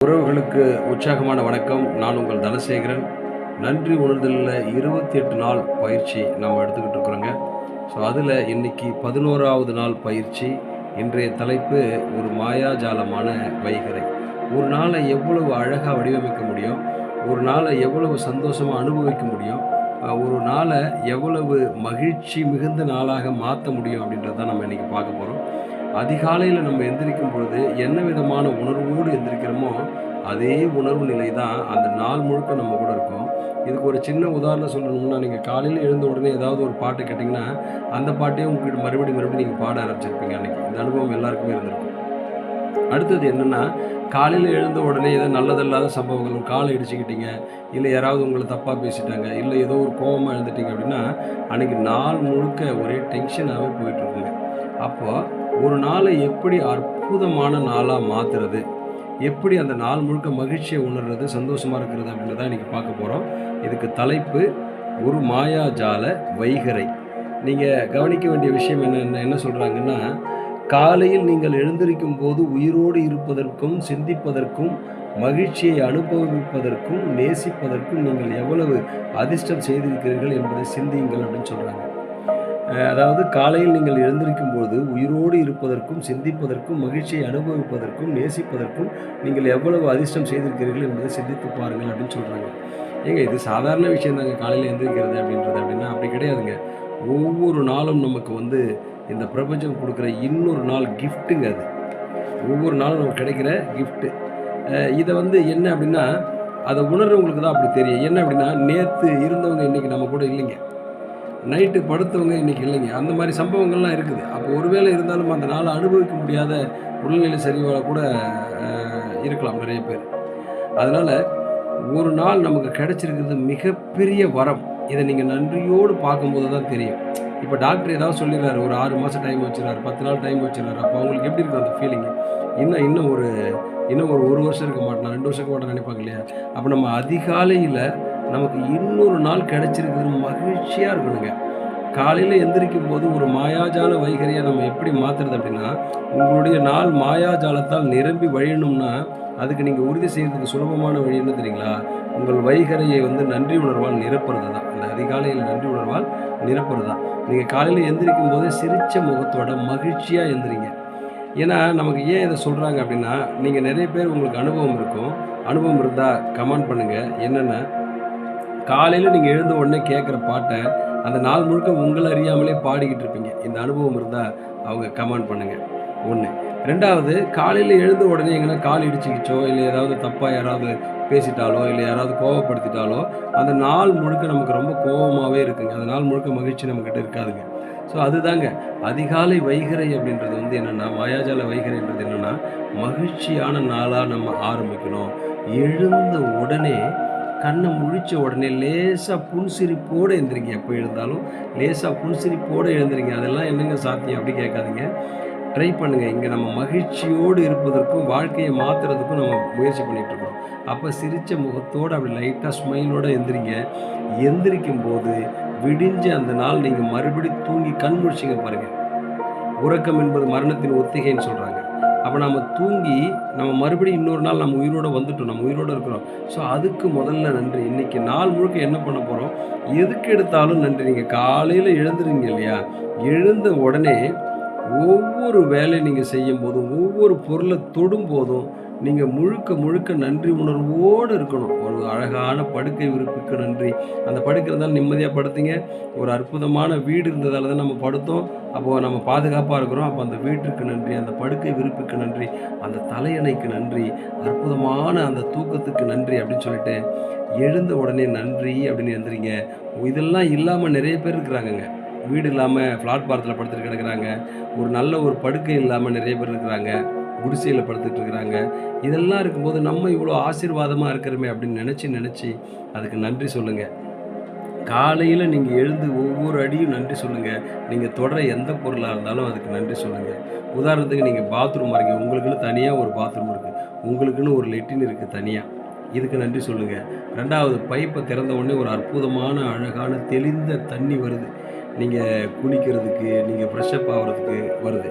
உறவுகளுக்கு உற்சாகமான வணக்கம். நான் உங்கள் தனசேகரன். நன்றி உணர்தலில் இருபத்தி எட்டு நாள் பயிற்சி நாம் எடுத்துக்கிட்டு இருக்கிறோங்க. ஸோ அதில் இன்னைக்கு பதினோராவது நாள் பயிற்சி. இன்றைய தலைப்பு ஒரு மாயாஜாலமான வைகரை. ஒரு நாளை எவ்வளவு அழகாக வடிவமைக்க முடியும்? ஒரு நாளை எவ்வளவு சந்தோஷமாக அனுபவிக்க முடியும்? ஒரு நாளை எவ்வளவு மகிழ்ச்சி மிகுந்த நாளாக மாற்ற முடியும் அப்படின்றத நம்ம இன்றைக்கி பார்க்க போகிறோம் அதிகாலையில் நம்ம எந்திரிக்கும் பொழுது என்ன விதமான உணர்வோடு எந்திரிக்கிறோமோ அதே உணர்வு நிலை தான் அந்த நாள் முழுக்க நம்ம கூட இருக்கும். இதுக்கு ஒரு சின்ன உதாரணம் சொல்லணும்னா நீங்கள் காலையில் எழுந்த உடனே ஏதாவது ஒரு பாட்டு கேட்டிங்கன்னா அந்த பாட்டையும் உங்ககிட்ட மறுபடியும் மறுபடியும் நீங்கள் பாட ஆரம்பிச்சிருப்பீங்க அன்றைக்கி இந்த அனுபவம் எல்லாருக்குமே இருந்திருக்கும். அடுத்தது என்னென்னா காலையில் எழுந்த உடனே ஏதோ நல்லதல்லாத சம்பவங்கள் ஒரு காலை இடிச்சுக்கிட்டீங்க இல்லை யாராவது உங்களை தப்பாக பேசிட்டாங்க இல்லை ஏதோ ஒரு கோபமாக எழுந்துட்டீங்க அப்படின்னா அன்றைக்கி நாள் முழுக்க ஒரே டென்ஷனாகவே போயிட்டுருக்குங்க அப்போது ஒரு நாளை எப்படி அற்புதமான நாளாக மாற்றுறது எப்படி அந்த நாள் முழுக்க மகிழ்ச்சியை உணர்றது சந்தோஷமாக இருக்கிறது அப்படின்னு தான் இன்றைக்கி பார்க்க போகிறோம் இதுக்கு தலைப்பு ஒரு மாயாஜால வைகரை. நீங்கள் கவனிக்க வேண்டிய விஷயம் என்ன என்ன சொல்கிறாங்கன்னா காலையில் நீங்கள் எழுந்திருக்கும் போது உயிரோடு இருப்பதற்கும் சிந்திப்பதற்கும் மகிழ்ச்சியை அனுபவிப்பதற்கும் நேசிப்பதற்கும் நீங்கள் எவ்வளவு அதிர்ஷ்டம் செய்திருக்கிறீர்கள் என்பதை சிந்தியுங்கள் அப்படின்னு சொல்கிறாங்க அதாவது காலையில் நீங்கள் எழுந்திருக்கும் போது உயிரோடு இருப்பதற்கும் சிந்திப்பதற்கும் மகிழ்ச்சியை அனுபவிப்பதற்கும் நேசிப்பதற்கும் நீங்கள் எவ்வளவு அதிர்ஷ்டம் செய்திருக்கிறீர்கள் என்பதை சிந்தித்து பாருங்கள் அப்படின்னு சொல்கிறாங்க ஏங்க இது சாதாரண விஷயம் தாங்க காலையில் எழுந்திருக்கிறது அப்படின்றது அப்படின்னா அப்படி கிடையாதுங்க. ஒவ்வொரு நாளும் நமக்கு வந்து இந்த பிரபஞ்சம் கொடுக்குற இன்னொரு நாள் கிஃப்ட்டுங்க அது. ஒவ்வொரு நாளும் நமக்கு கிடைக்கிற கிஃப்ட்டு. இதை வந்து என்ன அப்படின்னா அதை உணர்றவங்களுக்கு தான் அப்படி தெரியும். என்ன அப்படின்னா நேற்று இருந்தவங்க இன்றைக்கி நம்ம கூட இல்லைங்க. நைட்டு படுத்தவங்க இன்றைக்கி இல்லைங்க. அந்த மாதிரி சம்பவங்கள்லாம் இருக்குது. அப்போ ஒருவேளை இருந்தாலும் அந்த நாளை அனுபவிக்க முடியாத உடல்நிலை சரிவாக கூட இருக்கலாம் நிறைய பேர். அதனால் ஒரு நாள் நமக்கு கிடைச்சிருக்கிறது மிகப்பெரிய வரம். இதை நீங்கள் நன்றியோடு பார்க்கும்போது தான் தெரியும். இப்போ டாக்டர் ஏதாவது சொல்லிடுறாரு ஒரு ஆறு மாதம் டைம் வச்சுறாரு பத்து நாள் டைம் வச்சுறாரு அப்போ அவங்களுக்கு எப்படி இருக்கும் அந்த ஃபீலிங்கு இன்னும் இன்னும் ஒரு இன்னும் ஒரு ஒரு வருஷம் இருக்க மாட்டேன்? ரெண்டு வருஷம் மாட்டேன் நினைப்பாங்க இல்லையா? அப்போ நம்ம அதிகாலையில் நமக்கு இன்னொரு நாள் கிடைச்சிருக்கிறது மகிழ்ச்சியாக இருக்கணுங்க. காலையில் எந்திரிக்கும் போது ஒரு மாயாஜால வைகரியை நம்ம எப்படி மாற்றுறது அப்படின்னா உங்களுடைய நாள் மாயாஜாலத்தால் நிரம்பி வழியணும்னா அதுக்கு நீங்கள் உறுதி செய்கிறதுக்கு சுலபமான வழி என்ன தெரியுங்களா? உங்கள் வைகரையை வந்து நன்றி உணர்வால் நிரப்புறது தான் அந்த அதிகாலையில் நன்றி உணர்வால் நிரப்புறது தான் நீங்கள் காலையில் எந்திரிக்கும் போதே சிரித்த முகத்தோட மகிழ்ச்சியாக எந்திரிங்க. ஏன்னா நமக்கு ஏன் இதை சொல்கிறாங்க அப்படின்னா நீங்கள் நிறைய பேர் உங்களுக்கு அனுபவம் இருக்கும். அனுபவம் இருந்தால் கமெண்ட் பண்ணுங்கள் என்னென்ன? காலையில் நீங்கள் எழுந்த உடனே கேட்குற பாட்டை அந்த நாள் முழுக்க உங்களை அறியாமலே பாடிக்கிட்டு இருப்பீங்க. இந்த அனுபவம் இருந்தால் அவங்க கமெண்ட் பண்ணுங்கள் ஒன்று ரெண்டாவது காலையில் எழுந்த உடனே எங்கன்னா கால் இடிச்சிக்கிச்சோ இல்லை ஏதாவது தப்பாக யாராவது பேசிட்டாலோ இல்லை யாராவது கோவப்படுத்திட்டாலோ அந்த நாள் முழுக்க நமக்கு ரொம்ப கோபமாகவே இருக்குங்க. அந்த நாள் முழுக்க மகிழ்ச்சி நம்மக்கிட்ட இருக்காதுங்க. ஸோ அதுதாங்க. அதிகாலை வைகரை அப்படின்றது வந்து என்னென்னா மாயாஜால வைகரைன்றது என்னென்னா மகிழ்ச்சியான நாளாக நம்ம ஆரம்பிக்கணும். எழுந்த உடனே கண்ணை முழிச்ச உடனே லேசாக புன்சிரிப்போடு எழுந்திரிங்க எப்போ எழுந்தாலும். லேசாக புன்சிரிப்போடு எழுந்திரிங்க. அதெல்லாம் என்னங்க சாத்தியம்? அப்படி கேட்காதீங்க. ட்ரை பண்ணுங்கள் இங்கே நம்ம மகிழ்ச்சியோடு இருப்பதற்கும் வாழ்க்கையை மாற்றுறதுக்கும் நம்ம முயற்சி பண்ணிகிட்ருக்கோம் அப்போ சிரித்த முகத்தோடு அப்படி லைட்டாக ஸ்மைலோடு எந்திரிங்க. எந்திரிக்கும் போது விடிஞ்ச அந்த நாள் நீங்கள் மறுபடி தூங்கி கண் முழிச்சிங்க பாருங்கள் உறக்கம் என்பது மரணத்தின் ஒத்திகைன்னு சொல்கிறாங்க அப்போ நம்ம தூங்கி நம்ம மறுபடியும் இன்னொரு நாள் நம்ம உயிரோடு வந்துட்டோம் நம்ம உயிரோடு இருக்கிறோம். ஸோ அதுக்கு முதல்ல நன்றி. இன்றைக்கி நாள் முழுக்க என்ன பண்ண போகிறோம் எதுக்கு எடுத்தாலும் நன்றி. நீங்கள் காலையில் எழுந்துறீங்க இல்லையா? எழுந்த உடனே ஒவ்வொரு வேலையை நீங்கள் செய்யும் போதும் ஒவ்வொரு பொருளை தொடும் போதும் நீங்கள் முழுக்க முழுக்க நன்றி உணர்வோடு இருக்கணும். ஒரு அழகான படுக்கை விருப்புக்கு நன்றி. அந்த படுக்கை இருந்தாலும் நிம்மதியாக படுத்தீங்க. ஒரு அற்புதமான வீடு இருந்ததால் தான் நம்ம படுத்தோம். அப்போது நம்ம பாதுகாப்பாக இருக்கிறோம். அப்போ அந்த வீட்டிற்கு நன்றி அந்த படுக்கை விருப்புக்கு நன்றி அந்த தலையணைக்கு நன்றி அற்புதமான அந்த தூக்கத்துக்கு நன்றி அப்படின்னு சொல்லிட்டு எழுந்த உடனே நன்றி அப்படின்னு எழுந்துறீங்க இதெல்லாம் இல்லாமல் நிறைய பேர் இருக்கிறாங்கங்க. வீடு இல்லாமல் பிளாட்பாரத்தில் படுத்துட்டு கிடக்குறாங்க. ஒரு நல்ல ஒரு படுக்கை இல்லாமல் நிறைய பேர் இருக்கிறாங்க. குடிசையில் படுத்துட்டு இருக்கிறாங்க இதெல்லாம் இருக்கும்போது நம்ம இவ்வளோ ஆசீர்வாதமாக இருக்கிறோமே அப்படின்னு நினச்சி நினச்சி அதுக்கு நன்றி சொல்லுங்கள் காலையில் நீங்கள் எழுந்து ஒவ்வொரு அடியும் நன்றி சொல்லுங்கள் நீங்கள் தொடர எந்த பொருளாக இருந்தாலும் அதுக்கு நன்றி சொல்லுங்கள் உதாரணத்துக்கு நீங்கள் பாத்ரூம் வரீங்க உங்களுக்குன்னு தனியாக ஒரு பாத்ரூம் இருக்குது உங்களுக்குன்னு ஒரு லெட்டின் இருக்குது தனியாக இதுக்கு நன்றி சொல்லுங்கள் ரெண்டாவது பைப்பை திறந்த உடனே ஒரு அற்புதமான அழகான தெளிந்த தண்ணி வருது. நீங்கள் குளிக்கிறதுக்கு நீங்கள் ஃப்ரெஷ்அப் ஆகிறதுக்கு வருது.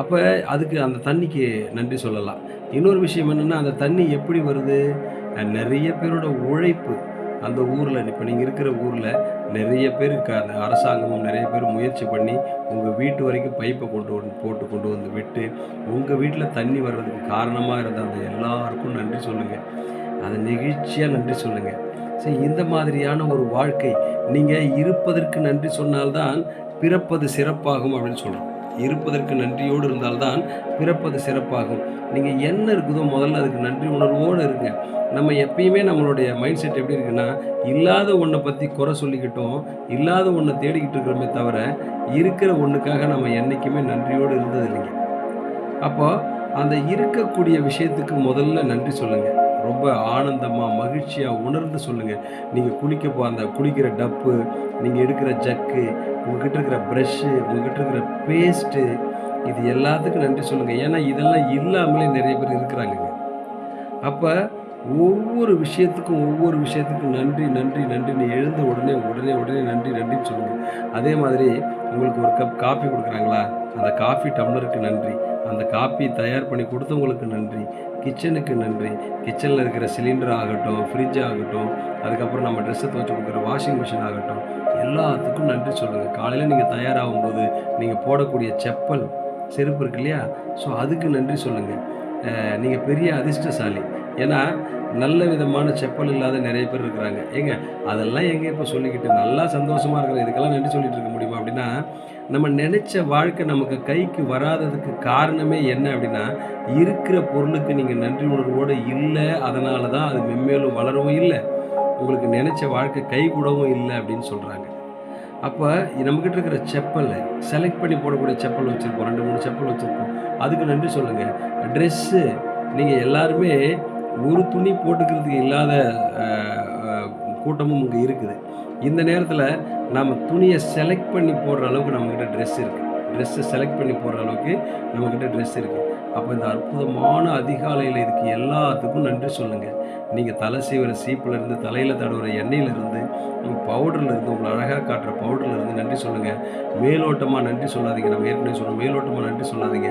அப்போ அதுக்கு அந்த தண்ணிக்கு நன்றி சொல்லலாம். இன்னொரு விஷயம் என்னென்னா அந்த தண்ணி எப்படி வருது? நிறைய பேரோட உழைப்பு அந்த ஊரில் இப்போ நீங்கள் இருக்கிற ஊரில் நிறைய பேருக்கு அந்த அரசாங்கமும் நிறைய பேர் முயற்சி பண்ணி உங்கள் வீட்டு வரைக்கும் பைப்பை கொண்டு வந்து போட்டு கொண்டு வந்து விட்டு உங்கள் வீட்டில் தண்ணி வர்றதுக்கு காரணமாக இருந்த அந்த எல்லாருக்கும் நன்றி சொல்லுங்கள் அதை நெகிழ்ச்சியாக நன்றி சொல்லுங்கள் சரி இந்த மாதிரியான ஒரு வாழ்க்கை நீங்கள் இருப்பதற்கு நன்றி சொன்னால்தான் பிறப்பது சிறப்பாகும் அப்படின்னு சொல்கிறோம் இருப்பதற்கு நன்றியோடு இருந்தால்தான் பிறப்பது சிறப்பாகும். நீங்கள் என்ன இருக்குதோ முதல்ல அதுக்கு நன்றி உணர்வோடு இருங்க. நம்ம எப்பயுமே நம்மளுடைய மைண்ட் செட் எப்படி இருக்குன்னா இல்லாத ஒன்றை பற்றி குறை சொல்லிக்கிட்டோம் இல்லாத ஒன்றை தேடிக்கிட்டு இருக்கிறோமே தவிர இருக்கிற ஒன்றுக்காக நம்ம என்றைக்குமே நன்றியோடு இருந்தது இல்லைங்க அப்போ அந்த இருக்கக்கூடிய விஷயத்துக்கு முதல்ல நன்றி சொல்லுங்கள் ரொம்ப ஆனந்தமாக மகிழ்ச்சியாக உணர்ந்து சொல்லுங்கள் நீங்கள் குளிக்க போ அந்த குளிக்கிற டப்பு நீங்கள் எடுக்கிற ஜக்கு உங்ககிட்ட இருக்கிற ப்ரஷ்ஷு உங்ககிட்ட இருக்கிற பேஸ்ட்டு இது எல்லாத்துக்கும் நன்றி சொல்லுங்கள் ஏன்னா இதெல்லாம் இல்லாமலே நிறைய பேர் இருக்கிறாங்கங்க. அப்போ ஒவ்வொரு விஷயத்துக்கும் ஒவ்வொரு விஷயத்துக்கும் நன்றி நன்றி நன்றின்னு எழுந்த உடனே உடனே உடனே நன்றி நன்றின்னு சொல்லுங்கள் அதே மாதிரி உங்களுக்கு ஒரு கப் காஃபி கொடுக்குறாங்களா? அந்த காஃபி டம்ளருக்கு நன்றி. அந்த காஃபி தயார் பண்ணி கொடுத்தவங்களுக்கு நன்றி. கிச்சனுக்கு நன்றி. கிச்சனில் இருக்கிற சிலிண்டர் ஆகட்டும் ஃப்ரிட்ஜ் ஆகட்டும் அதுக்கப்புறம் நம்ம ட்ரெஸ்ஸை துவச்சி கொடுக்குற வாஷிங் மிஷின் ஆகட்டும் எல்லாத்துக்கும் நன்றி சொல்லுங்கள் காலையில் நீங்கள் தயாராகும் போது நீங்கள் போடக்கூடிய செப்பல் செருப்பு இருக்கு இல்லையா? ஸோ அதுக்கு நன்றி சொல்லுங்கள் நீங்கள் பெரிய அதிர்ஷ்டசாலி. ஏன்னா நல்ல விதமான செப்பல் இல்லாத நிறைய பேர் இருக்கிறாங்க. ஏங்க அதெல்லாம் எங்கே இப்போ சொல்லிக்கிட்டு நல்லா சந்தோஷமாக இருக்கிற இதுக்கெல்லாம் நன்றி சொல்லிட்டு இருக்க முடியும்? அப்படின்னா நம்ம நினச்ச வாழ்க்கை நமக்கு கைக்கு வராததுக்கு காரணமே என்ன அப்படின்னா இருக்கிற பொருளுக்கு நீங்கள் நன்றி உணர்வோடு இல்லை அதனால தான் அது மென்மேலும் வளரவும் இல்லை. உங்களுக்கு நினச்ச வாழ்க்கை கை கூடவும் இல்லை அப்படின்னு சொல்கிறாங்க அப்போ நம்மக்கிட்ட இருக்கிற செப்பலை செலக்ட் பண்ணி போடக்கூடிய செப்பல் வச்சுருப்போம் ரெண்டு மூணு செப்பல் வச்சுருப்போம். அதுக்கு நன்றி சொல்லுங்கள் ட்ரெஸ்ஸு நீங்கள் எல்லாருமே ஒரு துணி போட்டுக்கிறதுக்கு இல்லாத கூட்டமும் இங்கே இருக்குது. இந்த நேரத்தில் நாம் துணியை செலக்ட் பண்ணி போடுற அளவுக்கு நம்மக்கிட்ட ட்ரெஸ் இருக்குது ட்ரெஸ்ஸை செலக்ட் பண்ணி போடுற அளவுக்கு நம்மக்கிட்ட ட்ரெஸ் இருக்குது அப்போ இந்த அற்புதமான அதிகாலையில் இதுக்கு எல்லாத்துக்கும் நன்றி சொல்லுங்கள் நீங்கள் தலை சீவுற சீப்புலேருந்து தலையில் தடவுற எண்ணெயிலேருந்து பவுடர்லேருந்து உங்களை அழகாக காட்டுற பவுடர்லேருந்து நன்றி சொல்லுங்கள் மேலோட்டமாக நன்றி சொல்லாதீங்க. நம்ம ஏற்கனவே சொன்னோம் மேலோட்டமாக நன்றி சொல்லாதீங்க.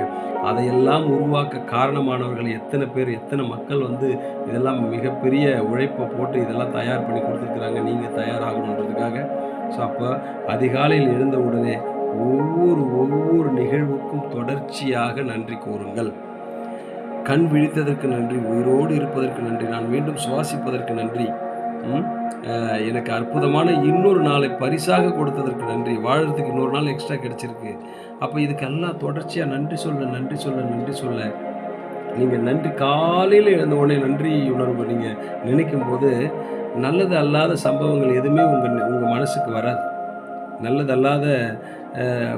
அதையெல்லாம் உருவாக்க காரணமானவர்கள் எத்தனை பேர் எத்தனை மக்கள் வந்து இதெல்லாம் மிகப்பெரிய உழைப்பை போட்டு இதெல்லாம் தயார் பண்ணி கொடுத்துருக்குறாங்க. நீங்கள் தயாராகணுன்றதுக்காக. ஸோ அப்போ அதிகாலையில் எழுந்த உடனே ஒவ்வொரு ஒவ்வொரு நிகழ்வுக்கும் தொடர்ச்சியாக நன்றி கூறுங்கள். கண் விழித்ததற்கு நன்றி உயிரோடு இருப்பதற்கு நன்றி நான் மீண்டும் சுவாசிப்பதற்கு நன்றி எனக்கு அற்புதமான இன்னொரு நாளை பரிசாக கொடுத்ததற்கு நன்றி வாழறதுக்கு இன்னொரு நாள் எக்ஸ்ட்ரா கிடைச்சிருக்கு. அப்போ இதுக்கெல்லாம் தொடர்ச்சியாக நன்றி சொல்ல நன்றி சொல்ல நன்றி சொல்ல. நீங்கள் நன்றி காலையில் எழுந்த உடனே நன்றி உணர்வு நீங்கள் நினைக்கும் போது நல்லது அல்லாத சம்பவங்கள் எதுவுமே உங்கள் உங்கள் மனசுக்கு வராது. நல்லதல்லாத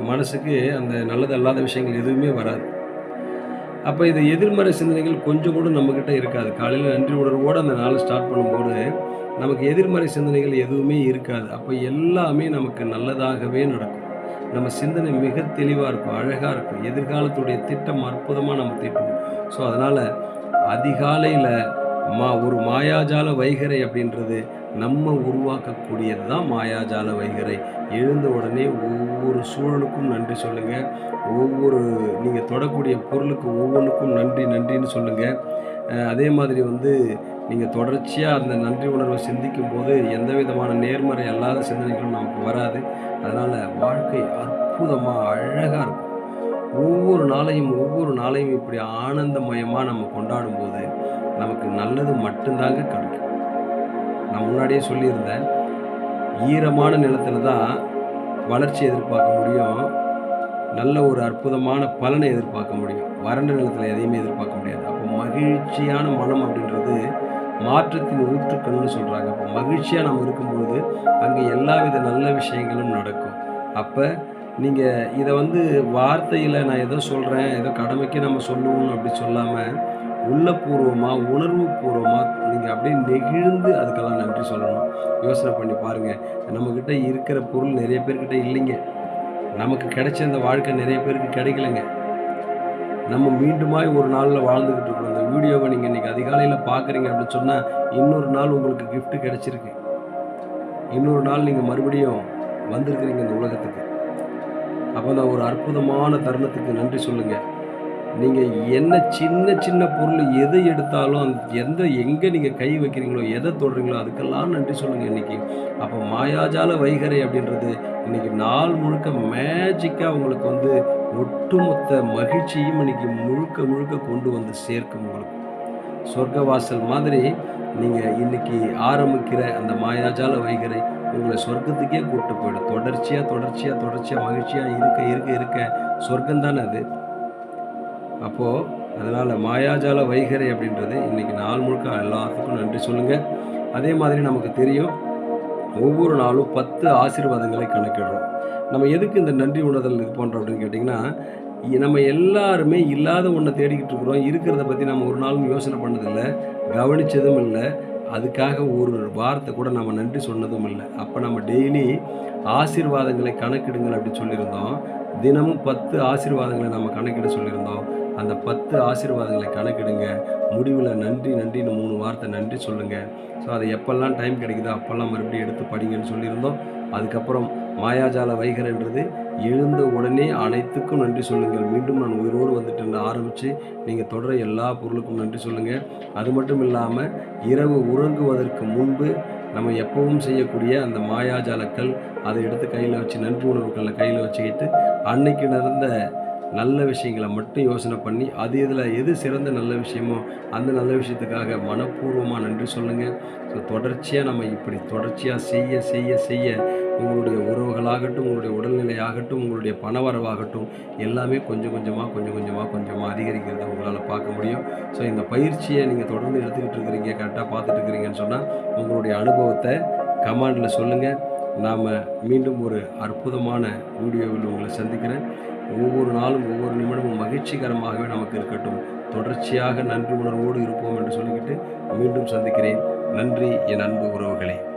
மனசுக்கு அந்த நல்லதல்லாத விஷயங்கள் எதுவுமே வராது. அப்போ இது எதிர்மறை சிந்தனைகள் கொஞ்சம் கூட நம்மக்கிட்ட இருக்காது. காலையில் நன்றி உணர்வோடு அந்த நாளை ஸ்டார்ட் பண்ணும்போது நமக்கு எதிர்மறை சிந்தனைகள் எதுவுமே இருக்காது. அப்போ எல்லாமே நமக்கு நல்லதாகவே நடக்கும். நம்ம சிந்தனை மிக தெளிவாக இருக்கும் அழகாக இருக்கும். எதிர்காலத்துடைய திட்டம் அற்புதமாக நம்ம திட்டம் ஸோ அதனால் அதிகாலையில் மா ஒரு மாயாஜால வைகரை அப்படின்றது நம்ம உருவாக்கக்கூடியது தான் மாயாஜால வைகரை. எழுந்த உடனே ஒவ்வொரு சூழலுக்கும் நன்றி சொல்லுங்கள் ஒவ்வொரு நீங்கள் தொடக்கூடிய பொருளுக்கு ஒவ்வொன்றுக்கும் நன்றி நன்றின்னு சொல்லுங்கள் அதே மாதிரி வந்து நீங்கள் தொடர்ச்சியாக அந்த நன்றி உணர்வை சிந்திக்கும் போது எந்த விதமான நேர்மறை அல்லாத சிந்தனைகளும் நமக்கு வராது. அதனால் வாழ்க்கை அற்புதமாக அழகாக இருக்கும். ஒவ்வொரு நாளையும் ஒவ்வொரு நாளையும் இப்படி ஆனந்தமயமாக நம்ம கொண்டாடும் போது நமக்கு நல்லது மட்டும்தாங்க கிடைக்கும். நான் முன்னாடியே சொல்லியிருந்தேன் ஈரமான நிலத்தில் தான் வளர்ச்சி எதிர்பார்க்க முடியும். நல்ல ஒரு அற்புதமான பலனை எதிர்பார்க்க முடியும். வறண்ட நிலத்தில் எதையுமே எதிர்பார்க்க முடியாது. அப்போ மகிழ்ச்சியான மனம் அப்படின்றது மாற்றத்தின் ஊற்றுக்கண்ணுன்னு சொல்கிறாங்க அப்போ மகிழ்ச்சியாக நம்ம இருக்கும்பொழுது அங்கே எல்லா வித நல்ல விஷயங்களும் நடக்கும். அப்போ நீங்கள் இதை வந்து வார்த்தையில் நான் ஏதோ சொல்கிறேன் ஏதோ கடமைக்கு நம்ம சொல்லுவோம் அப்படி சொல்லாமல் உள்ளபூர்வமாக உணர்வு பூர்வமாக நீங்கள் அப்படியே நெகிழ்ந்து அதுக்கெல்லாம் நன்றி சொல்லணும். யோசனை பண்ணி பாருங்கள் நம்மக்கிட்ட இருக்கிற பொருள் நிறைய பேர்கிட்ட இல்லைங்க. நமக்கு கிடைச்ச அந்த வாழ்க்கை நிறைய பேருக்கு கிடைக்கலங்க. நம்ம மீண்டுமாய் ஒரு நாளில் வாழ்ந்துக்கிட்டு இருக்கிறோம். இந்த வீடியோவை நீங்கள் இன்றைக்கி அதிகாலையில் பார்க்குறீங்க அப்படின்னு சொன்னால் இன்னொரு நாள் உங்களுக்கு கிஃப்ட்டு கிடைச்சிருக்கு. இன்னொரு நாள் நீங்கள் மறுபடியும் வந்திருக்கிறீங்க இந்த உலகத்துக்கு. அப்போ தான் ஒரு அற்புதமான தருணத்துக்கு நன்றி சொல்லுங்கள் நீங்கள் என்ன சின்ன சின்ன பொருள் எதை எடுத்தாலும் அந்த எந்த எங்கே நீங்கள் கை வைக்கிறீங்களோ எதை தொடுறீங்களோ அதுக்கெல்லாம் நன்றி சொல்லுங்கள் இன்றைக்கி அப்போ மாயாஜால வைகரை அப்படின்றது இன்றைக்கி நாள் முழுக்க மேஜிக்காக உங்களுக்கு வந்து ஒட்டுமொத்த மகிழ்ச்சியும் இன்னைக்கு முழுக்க முழுக்க கொண்டு வந்து சேர்க்கும் உங்களுக்கு. சொர்க்கவாசல் மாதிரி நீங்கள் இன்னைக்கு ஆரம்பிக்கிற அந்த மாயாஜால வைகரை உங்களை சொர்க்கத்துக்கே கூப்பிட்டு போயிடும். தொடர்ச்சியாக தொடர்ச்சியாக தொடர்ச்சியாக மகிழ்ச்சியாக இருக்க இருக்க இருக்க சொர்க்கம் தானே அது. அப்போது அதனால் மாயாஜால வைகரை அப்படின்றது இன்றைக்கி நாள் முழுக்க எல்லாத்துக்கும் நன்றி சொல்லுங்கள் அதே மாதிரி நமக்கு தெரியும் ஒவ்வொரு நாளும் பத்து ஆசீர்வாதங்களை கணக்கிடுறோம். நம்ம எதுக்கு இந்த நன்றி உணர்தல் இது பண்ணுறோம் அப்படின்னு கேட்டிங்கன்னா இ- நம்ம எல்லாருமே இல்லாத ஒன்றை தேடிக்கிட்டு இருக்கிறோம். இருக்கிறத பற்றி நம்ம ஒரு நாளும் யோசனை பண்ணதில்லை கவனித்ததும் இல்லை. அதுக்காக ஒரு வாரத்தை கூட நம்ம நன்றி சொன்னதும் இல்லை. அப்போ நம்ம டெய்லி ஆசீர்வாதங்களை கணக்கிடுங்கள் அப்படின்னு சொல்லியிருந்தோம். தினமும் பத்து ஆசீர்வாதங்களை நம்ம கணக்கிட சொல்லியிருந்தோம். அந்த பத்து ஆசீர்வாதங்களை கணக்கிடுங்க. முடிவில் நன்றி நன்றின்னு மூணு வார்த்தை நன்றி சொல்லுங்கள் ஸோ அதை எப்போல்லாம் டைம் கிடைக்குதோ அப்போல்லாம் மறுபடியும் எடுத்து படிங்கன்னு சொல்லியிருந்தோம். அதுக்கப்புறம் மாயாஜால வைகரன்றது எழுந்த உடனே அனைத்துக்கும் நன்றி சொல்லுங்கள். மீண்டும் நான் உயிரோடு வந்துட்டேன்னு ஆரம்பித்து நீங்கள் தொடர எல்லா பொருளுக்கும் நன்றி சொல்லுங்கள் அது மட்டும் இல்லாமல் இரவு உறங்குவதற்கு முன்பு நம்ம எப்பவும் செய்யக்கூடிய அந்த மாயாஜாலக்கள் அதை எடுத்து கையில் வச்சு நன்றி உணர்வுகளை கையில் வச்சுக்கிட்டு அன்னைக்கு நடந்த நல்ல விஷயங்களை மட்டும் யோசனை பண்ணி அது இதில் எது சிறந்த நல்ல விஷயமோ அந்த நல்ல விஷயத்துக்காக மனப்பூர்வமாக நன்றி சொல்லுங்கள் ஸோ தொடர்ச்சியாக நம்ம இப்படி தொடர்ச்சியாக செய்ய செய்ய செய்ய உங்களுடைய உறவுகளாகட்டும் உங்களுடைய உடல்நிலையாகட்டும் உங்களுடைய பணவரவாகட்டும் எல்லாமே கொஞ்சம் கொஞ்சமாக கொஞ்சம் கொஞ்சமாக கொஞ்சமாக அதிகரிக்கிறத உங்களால் பார்க்க முடியும். ஸோ இந்த பயிற்சியை நீங்கள் தொடர்ந்து எடுத்துக்கிட்டு இருக்கிறீங்க கரெக்டாக பார்த்துட்டு இருக்கிறீங்கன்னு சொன்னால் உங்களுடைய அனுபவத்தை கமாண்டில் சொல்லுங்கள் நாம் மீண்டும் ஒரு அற்புதமான வீடியோவில் உங்களை சந்திக்கிறேன். ஒவ்வொரு நாளும் ஒவ்வொரு நிமிடமும் மகிழ்ச்சிகரமாகவே நமக்கு இருக்கட்டும். தொடர்ச்சியாக நன்றி உணர்வோடு இருப்போம் என்று சொல்லிக்கிட்டு மீண்டும் சந்திக்கிறேன். நன்றி என் அன்பு உறவுகளே.